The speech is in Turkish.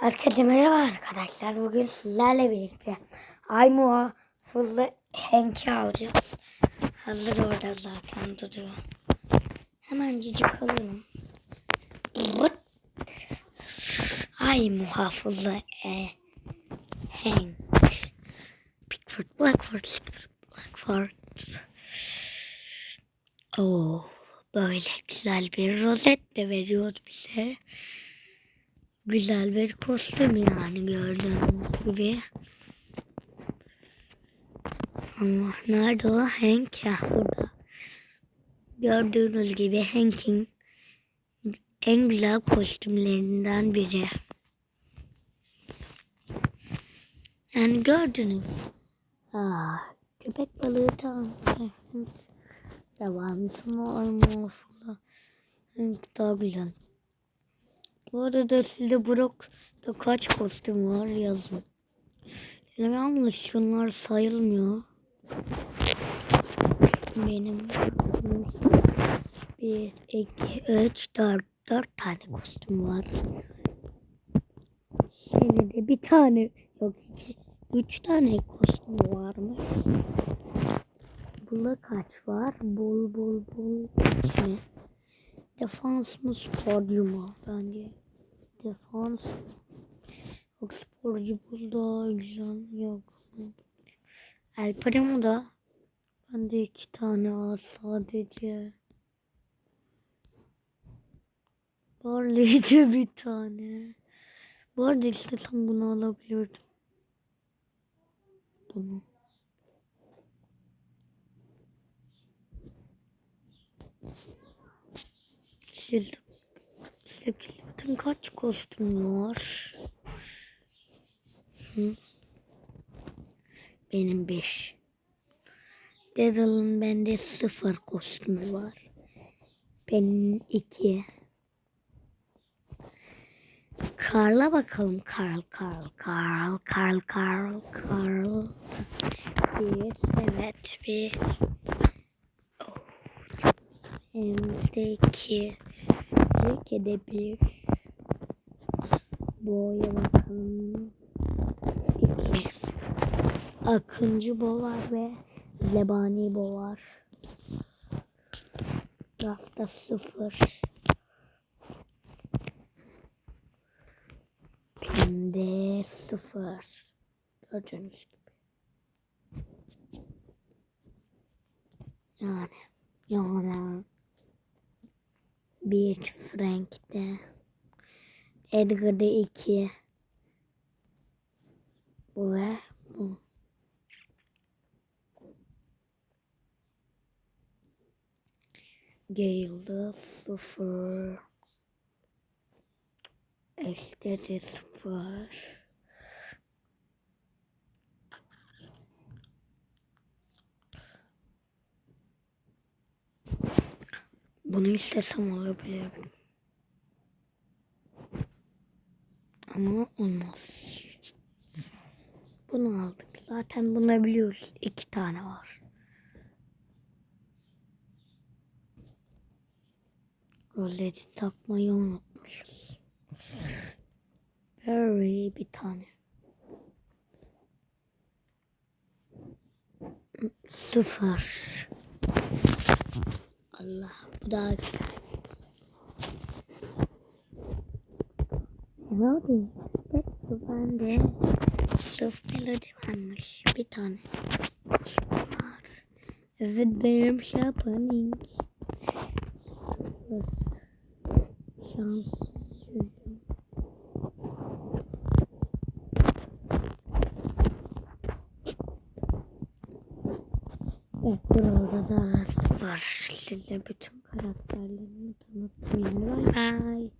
Herkese merhaba arkadaşlar. Bugün sizlerle birlikte Aymoa Fuzlu Henk'i alacağız. Hazır orada zaten duruyor. Hemen cicik alalım. Aymoa Fuzlu e, Henk. Pickford, Blackford, Blackford. Oo, böyle güzel bir rozet de veriyor bize güzel bir kostüm yani gördüğünüz gibi. Ama nerede o? Hank ya burada. Gördüğünüz gibi Hank'in en güzel kostümlerinden biri. Yani gördünüz. Aa, köpek balığı tam. Devam ama ayma falan. Daha güzel. Bu arada sizde Brock'ta kaç kostüm var yazın. Yalnız şunlar sayılmıyor. Benim bir, iki, üç, dört, dört tane kostüm var. Şimdi de bir tane yok iki, üç tane kostüm varmış. Bula kaç var? Bul bul bul mı? Defans mı mu bence? Defans. Yok sporcu bu daha güzel. Yok. El Primo da. Bende iki tane var sadece. Barley'de bir tane. Bu arada istesem bunu alabilirdim. Bunu. Siz, sizde bütün kaç kostüm var? Hı? Benim beş. Daryl'ın bende sıfır kostümü var. Benim iki. Karl'a bakalım. Karl, Karl, Karl, Karl, Karl, Karl. Bir, evet bir. Oh. Hem de iki. De bir. Boya bakalım. İki. Akıncı bo var ve zebani bo var. Rafta sıfır. Pinde sıfır. Gördüğünüz gibi. Yani. Yani. 1 Frank'te. Edgar'da 2. Bu ve bu. Gale'da 0. Ekstedi 0. Bunu istesem alabilirim. Ama olmaz. Bunu aldık. Zaten bunu biliyoruz. İki tane var. Roleti takmayı unutmuşuz. Very bir tane. Sıfır. Allah bu daha güzel. Melody. Bekle ben de sırf melodi varmış. Bir tane. Var. Evet benim şapaning. Sıfır. Şans. sürdüm. Burada da var. Size bütün karakterlerimi tanıtmayayım. Bye bye.